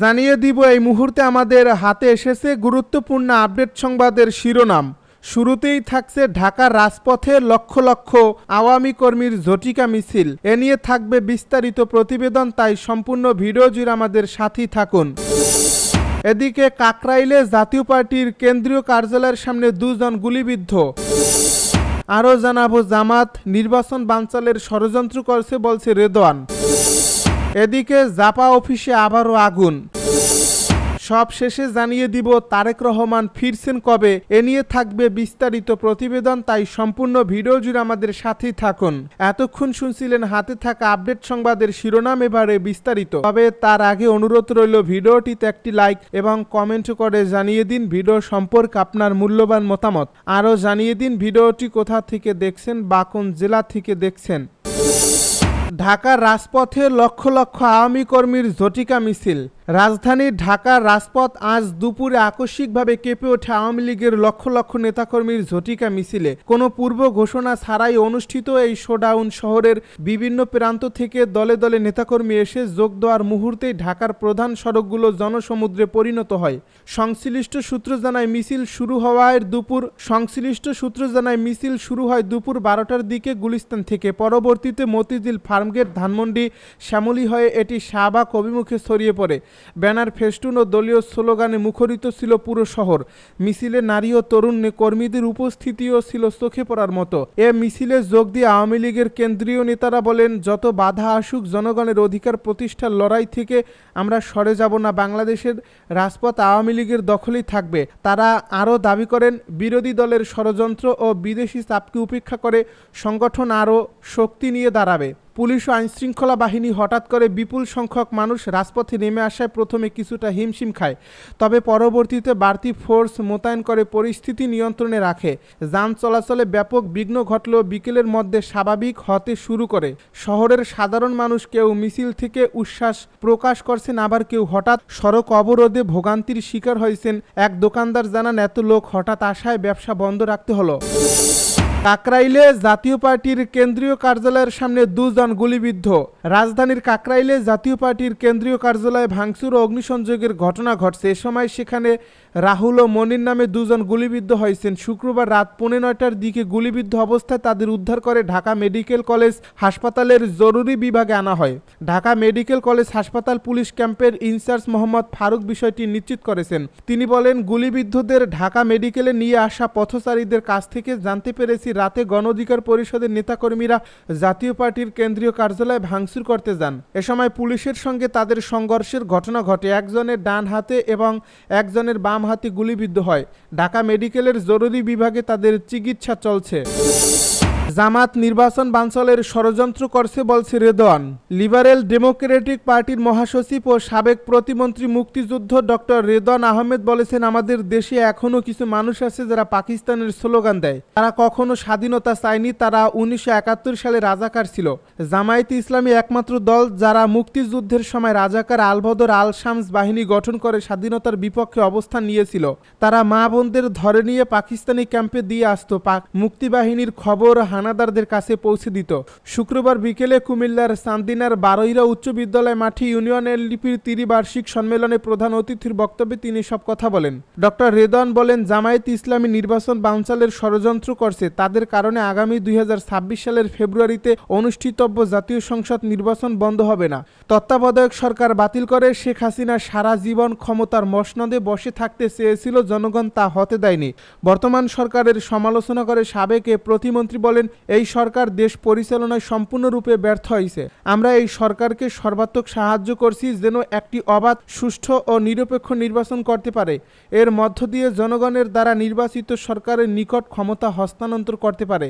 জানিয়ে দিব, এই মুহূর্তে আমাদের হাতে এসেছে গুরুত্বপূর্ণ আপডেট সংবাদের শিরোনাম। শুরুতেই থাকছে ঢাকার রাজপথে লক্ষ লক্ষ আওয়ামী কর্মীর ঝটিকা মিছিল। এ নিয়ে থাকবে বিস্তারিত প্রতিবেদন, তাই সম্পূর্ণ ভিডিও জুড়ে আমাদের সাথী থাকুন। এদিকে কাকরাইলে জাতীয় পার্টির কেন্দ্রীয় কার্যালয়ের সামনে দুজন গুলিবিদ্ধ। আরও জানাব, জামাত নির্বাচন বানচালের ষড়যন্ত্র করছে, বলছে রেদওয়ান এদিকে জাপা অফিসে আবারও আগুন। সব শেষে জানিয়ে দিব তারেক রহমান ফিরছেন কবে, এ নিয়ে থাকবে বিস্তারিত প্রতিবেদন, তাই সম্পূর্ণ ভিডিও জুড়ে আমাদের সাথেই থাকুন। এতক্ষণ শুনছিলেন হাতে থাকা আপডেট সংবাদের শিরোনাম এবারে বিস্তারিত। তবে তার আগে অনুরোধ রইল ভিডিওটিতে একটি লাইক এবং কমেন্ট করে জানিয়ে দিন ভিডিও সম্পর্কে আপনার মূল্যবান মতামত। আরও জানিয়ে দিন ভিডিওটি কোথা থেকে দেখছেন বা কোন জেলা থেকে দেখছেন। ঢাকার রাজপথে লক্ষ লক্ষ আওয়ামী কর্মীর ঝটিকা মিছিল। রাজধানীর ঢাকার রাজপথ আজ দুপুরে আকস্মিকভাবে কেঁপে ওঠে আওয়ামী লীগের লক্ষ লক্ষ নেতাকর্মীর ঝটিকা মিছিলে। কোনো পূর্ব ঘোষণা ছাড়াই অনুষ্ঠিত এই শোডাউন শহরের বিভিন্ন প্রান্ত থেকে দলে দলে নেতাকর্মী এসে যোগ দেওয়ার মুহূর্তেই ঢাকার প্রধান সড়কগুলো জনসমুদ্রে পরিণত হয়। সংশ্লিষ্ট সূত্র জানায়, মিছিল শুরু হওয়ার দুপুর সংশ্লিষ্ট সূত্র জানায়, মিছিল শুরু হয় দুপুর বারোটার দিকে গুলিস্তান থেকে। পরবর্তীতে মতিঝিল ফার্মগেট ধানমন্ডি, শ্যামলী হয়ে এটি শাহবাগ অভিমুখে ছড়িয়ে পড়ে। ব্যানার ফেস্টুন ও দলীয় স্লোগানে মুখরিত ছিল পুরো শহর। মিছিলে নারী ও তরুণ কর্মীদের উপস্থিতিও ছিল চোখে পড়ার মতো। এ মিছিলে যোগ দিয়ে আওয়ামী লীগের কেন্দ্রীয় নেতারা বলেন, যত বাধা আসুক, জনগণের অধিকার প্রতিষ্ঠার লড়াই থেকে আমরা সরে যাব না। বাংলাদেশের রাজপথ আওয়ামী লীগের দখলেই থাকবে। তারা আরও দাবি করেন, বিরোধী দলের ষড়যন্ত্র ও বিদেশি চাপকে উপেক্ষা করে সংগঠন আরও শক্তি নিয়ে দাঁড়াবে। পুলিশ ও আইনশৃঙ্খলা বাহিনী হঠাৎ করে বিপুল সংখ্যক মানুষ রাজপথে নেমে আসায় প্রথমে কিছুটা হিমশিম খায়। তবে পরবর্তীতে বাড়তি ফোর্স মোতায়েন করে পরিস্থিতি নিয়ন্ত্রণে রাখে। যান চলাচলে ব্যাপক বিঘ্ন ঘটলেও বিকেলের মধ্যে স্বাভাবিক হতে শুরু করে। শহরের সাধারণ মানুষ কেউ মিছিল থেকে উচ্ছ্বাস প্রকাশ করছেন, আবার কেউ হঠাৎ সড়ক অবরোধে ভোগান্তির শিকার হয়েছেন। এক দোকানদার জানান, এত লোক হঠাৎ আসায় ব্যবসা বন্ধ রাখতে হলো। কাকরাইলে জাতীয় পার্টির কেন্দ্রীয় কার্যালয়ের সামনে দুজন গুলিবিদ্ধ। রাজধানীর কাকরাইলে জাতীয় পার্টির কেন্দ্রীয় কার্যালয়ে ভাঙচুর ও অগ্নিসংযোগের ঘটনা ঘটছে। এ সময় সেখানে রাহুল ও মনির নামে দুজন গুলিবিদ্ধ হয়েছেন। শুক্রবার রাত পৌনে নয়টার দিকে গুলিবিদ্ধ অবস্থায় তাদের উদ্ধার করে ঢাকা মেডিকেল কলেজ হাসপাতালের জরুরি বিভাগে আনা হয়। ঢাকা মেডিকেল কলেজ হাসপাতাল পুলিশ ক্যাম্পের ইনচার্জ মোহাম্মদ ফারুক বিষয়টি নিশ্চিত করেছেন। তিনি বলেন, গুলিবিদ্ধদের ঢাকা মেডিকেলে নিয়ে আসা পথচারীদের কাছ থেকে জানতে পেরেছি, রাতে গণ অধিকার পরিষদের নেতাকর্মীরা জাতীয় পার্টির কেন্দ্রীয় কার্যালয়ে ভাঙচুর করতে যান। এ সময় পুলিশের সঙ্গে তাদের সংঘর্ষের ঘটনা ঘটে। একজনের ডান হাতে এবং একজনের বাম হাতে গুলিবিদ্ধ হয়। ঢাকা মেডিকেলের জরুরি বিভাগে তাদের চিকিৎসা চলছে। জামাত নির্বাচন বানচলের ষড়যন্ত্র করছে বলছে রেদওয়ান। লিবারেল ডেমোক্রেটিক পার্টির মহাসচিব ও সাবেক প্রতিমন্ত্রী মুক্তিযুদ্ধ ডক্টর রেদওয়ান আহমেদ বলেছেন, আমাদের দেশে এখনও কিছু মানুষ আছে যারা পাকিস্তানের স্লোগান দেয়। তারা কখনো স্বাধীনতা চায়নি, তারা উনিশশো একাত্তর সালে রাজাকার ছিল। জামায়াতে ইসলামী একমাত্র দল যারা মুক্তিযুদ্ধের সময় রাজাকার আলবদর আল শামস বাহিনী গঠন করে স্বাধীনতার বিপক্ষে অবস্থান নিয়েছিল। তারা মা বোনদের ধরে নিয়ে পাকিস্তানি ক্যাম্পে দিয়ে আসতো। মুক্তিবাহিনীর খবর হানাদারদের কাছে পৌঁছে দিত। শুক্রবার বিকেলে কুমিল্লার সান্দিনার বারৈরা উচ্চ বিদ্যালয় মাঠে ইউনিয়ন এলডিপির ত্রিবার্ষিক সম্মেলনে প্রধান অতিথির বক্তব্যে তিনি সব কথা বলেন। ডক্টর রেদন বলেন, জামায়াত ইসলামী নির্বাচন বানচালের ষড়যন্ত্র করছে। তাদের কারণে আগামী দুই সালের ফেব্রুয়ারিতে অনুষ্ঠিতব্য জাতীয় সংসদ নির্বাচন বন্ধ হবে না। তত্ত্বাবধায়ক সরকার বাতিল করে, শেখ হাসিনা সারা জীবন ক্ষমতার মসনদে বসে থাকতে চেয়েছিল, জনগণ তা হতে দেয়নি। বর্তমান সরকারের সমালোচনা করে সাবেক প্রতিমন্ত্রী বলেন এই সরকার দেশ পরিচালনায় সম্পূর্ণরূপে ব্যর্থ হয়েছে আমরা এই সরকারকে সর্বাত্মক সাহায্য করছি যেন একটি অবাধ, সুষ্ঠু ও নিরপেক্ষ নির্বাচন করতে পারে। এর মধ্য দিয়ে জনগণের দ্বারা নির্বাচিত সরকারের নিকট ক্ষমতা হস্তান্তর করতে পারে।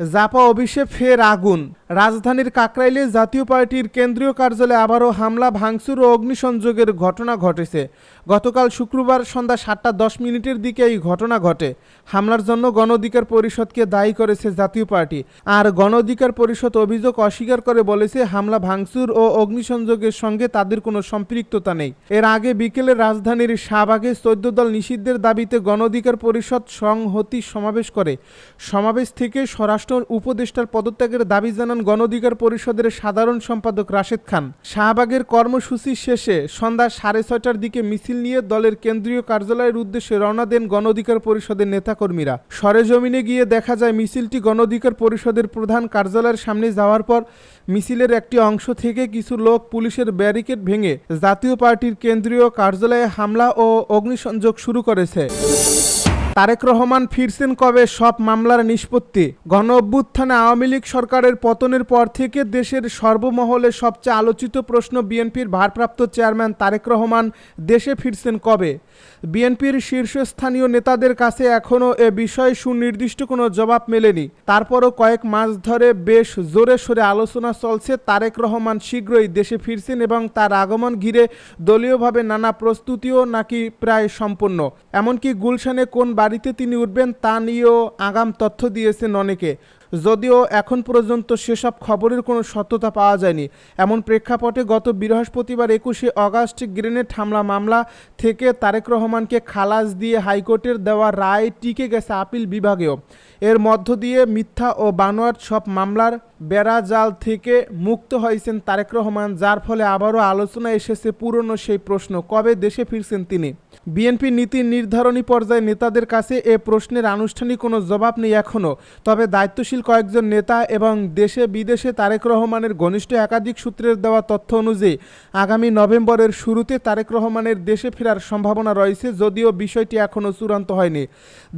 জাপা অভিষেক ফের আগুন। রাজধানীর কাকরাইলে জাতীয় পার্টির কেন্দ্রীয় কার্যালয়ে আবারও হামলা, ভাঙচুর ও অগ্নিসংযোগের ঘটনা ঘটেছে। গতকাল শুক্রবার সন্ধ্যা সাতটা দশ মিনিটের দিকে এই ঘটনা ঘটে। হামলার জন্য গণ অধিকার পরিষদকে দায়ী করেছে জাতীয় পার্টি। আর গণ অধিকার পরিষদ অভিযোগ অস্বীকার করে বলেছে, হামলা, ভাঙচুর ও অগ্নিসংযোগের সঙ্গে তাদের কোনো সম্পৃক্ততা নেই। এর আগে বিকেলে রাজধানীর শাহবাগে চোদ্দ দল নিষিদ্ধের দাবিতে গণ অধিকার পরিষদ সংহতি সমাবেশ করে। সমাবেশ থেকে স্বরাষ্ট্র স্বরাষ্ট্র উপদেষ্টার পদত্যাগের দাবি জানান গণঅধিকার পরিষদের সাধারণ সম্পাদক রাশেদ খান। শাহবাগের কর্মসূচি শেষে সন্ধ্যা সাড়ে ছয়টার দিকে মিছিল নিয়ে দলের কেন্দ্রীয় কার্যালয়ের উদ্দেশ্যে রওনা দেন গণঅধিকার পরিষদের নেতাকর্মীরা। সরেজমিনে গিয়ে দেখা যায়, মিছিলটি গণঅধিকার পরিষদের প্রধান কার্যালয়ের সামনে যাওয়ার পর মিছিলের একটি অংশ থেকে কিছু লোক পুলিশের ব্যারিকেড ভেঙে জাতীয় পার্টির কেন্দ্রীয় কার্যালয়ে হামলা ও অগ্নিসংযোগ শুরু করেছে। তারেক রহমান ফিরছেন কবে সব মামলার নিষ্পত্তি? গণ অভ্যুত্থানে আওয়ামী লীগ সরকারের পতনের পর থেকে দেশের সর্বমহলে সবচেয়ে আলোচিত প্রশ্ন বিএনপির ভারপ্রাপ্ত চেয়ারম্যান তারেক রহমান, দেশে ফিরছেন কবে? বিএনপির শীর্ষস্থানীয় নেতাদের কাছে এখনও এ বিষয়ে সুনির্দিষ্ট কোনো জবাব মেলেনি। তারপরও কয়েক মাস ধরে বেশ জোরে সোরে আলোচনা চলছে তারেক রহমান শীঘ্রই দেশে ফিরছেন এবং তার আগমন ঘিরে দলীয়ভাবে নানা প্রস্তুতিও নাকি প্রায় সম্পন্ন। এমনকি গুলশানে কোন বাড়িতে তিনি উঠবেন, তা নিয়েও আগাম তথ্য দিয়েছেন অনেকে। যদিও এখন পর্যন্ত সেসব খবরের কোনো সত্যতা পাওয়া যায়নি। এমন প্রেক্ষাপটে গত বৃহস্পতিবার একুশে অগাস্ট গ্রেনেড হামলা মামলা থেকে তারেক রহমানকে খালাস দিয়ে হাইকোর্টের দেওয়া রায় টিকে গেছে আপিল বিভাগেও। এর মধ্য দিয়ে মিথ্যা ও বানোয়ার সব মামলার বেড়া জাল থেকে মুক্ত হয়েছেন তারেক রহমান, যার ফলে আবারও আলোচনা এসেছে পুরনো সেই প্রশ্ন, কবে দেশে ফিরছেন তিনি? বিএনপি নীতি নির্ধারণী পর্যায়ে নেতাদের কাছে এ প্রশ্নের আনুষ্ঠানিক কোনো জবাব নেই এখনও তবে দায়িত্বশীল কয়েকজন নেতা এবং দেশে বিদেশে তারেক রহমানের ঘনিষ্ঠ একাধিক সূত্রের দেওয়া তথ্য অনুযায়ী, আগামী নভেম্বরের শুরুতে তারেক রহমানের দেশে ফেরার সম্ভাবনা রয়েছে, যদিও বিষয়টি এখনও চূড়ান্ত হয়নি।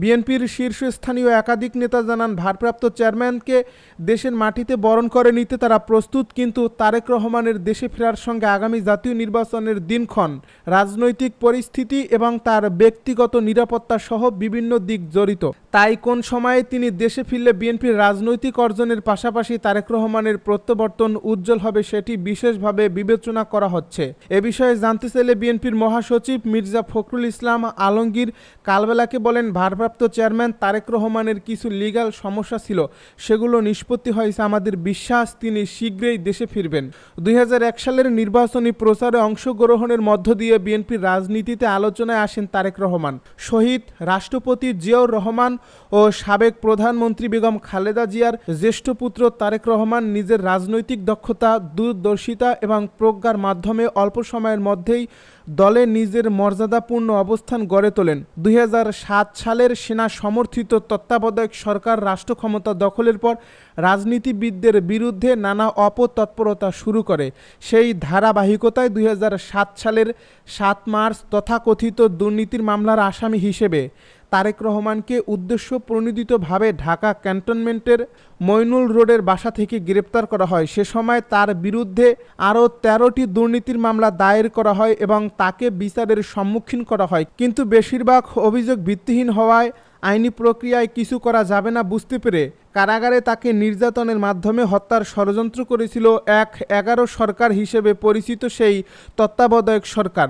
বিএনপির শীর্ষস্থানীয় একাধিক নেতা জানান, ভারপ্রাপ্ত চেয়ারম্যানকে দেশের মাটিতে বরণ করে নিতে তারা প্রস্তুত, কিন্তু তারেক রহমানের দেশে ফেরার সঙ্গে আগামী জাতীয় নির্বাচনের দিনক্ষণ, রাজনৈতিক পরিস্থিতি এবং তার ব্যক্তিগত নিরাপত্তা সহ বিভিন্ন দিক জড়িত। তাই কোন সময়ে তিনি দেশে ফিরলে বিএনপির রাজনৈতিক অর্জনের পাশাপাশি তারেক রহমানের প্রত্যাবর্তন উজ্জ্বল হবে সেটি বিশেষভাবে বিবেচনা করা হচ্ছে। এ বিষয়ে জানতে চাইলে বিএনপির মহাসচিব মির্জা ফখরুল ইসলাম আলমগীর কালবেলাকে বলেন, ভারপ্রাপ্ত চেয়ারম্যান তারেক রহমানের কিছু লিগ্যাল সমস্যা ছিল, সেগুলো নিষ্পত্তি হয়েছে আমাদের বিশ্বাস তিনি শীঘ্রই দেশে ফিরবেন। দুই হাজার এক সালের নির্বাচনী প্রচারে অংশগ্রহণের মধ্য দিয়ে বিএনপির রাজনীতিতে আলোচনায় আসেন তারেক রহমান। শহীদ রাষ্ট্রপতি জিয়াউর রহমান ও সাবেক প্রধানমন্ত্রী বেগম খালেদা জিয়ার জ্যেষ্ঠ পুত্র তারেক রহমান নিজের রাজনৈতিক দক্ষতা, দূরদর্শিতা এবং প্রজ্ঞার মাধ্যমে অল্প সময়ের মধ্যেই দলে নিজের মর্যাদাপূর্ণ অবস্থান গড়ে তোলেন। দুই হাজার সাত সালের সেনা সমর্থিত তত্ত্বাবধায়ক সরকার রাষ্ট্র ক্ষমতা দখলের পর রাজনীতিবিদদের বিরুদ্ধে নানা অপতৎপরতা শুরু করে। সেই ধারাবাহিকতায় দুই হাজার সাত সালের সাত মার্চ তথাকথিত দুর্নীতির মামলার আসামি হিসেবে তারেক রহমানকে উদ্দেশ্য প্রণোদিতভাবে ঢাকা ক্যান্টনমেন্টের মইনুল রোডের বাসা থেকে গ্রেপ্তার করা হয়। সে সময় তার বিরুদ্ধে আরও তেরোটি দুর্নীতির মামলা দায়ের করা হয় এবং তাকে বিচারের সম্মুখীন করা হয়। কিন্তু বেশিরভাগ অভিযোগ ভিত্তিহীন হওয়ায় আইনি প্রক্রিয়ায় কিছু করা যাবে না বুঝতে পেরে কারাগারে তাকে নির্যাতনের মাধ্যমে হত্যার ষড়যন্ত্র করেছিল এক এগারো সরকার হিসেবে পরিচিত সেই তত্ত্বাবধায়ক সরকার।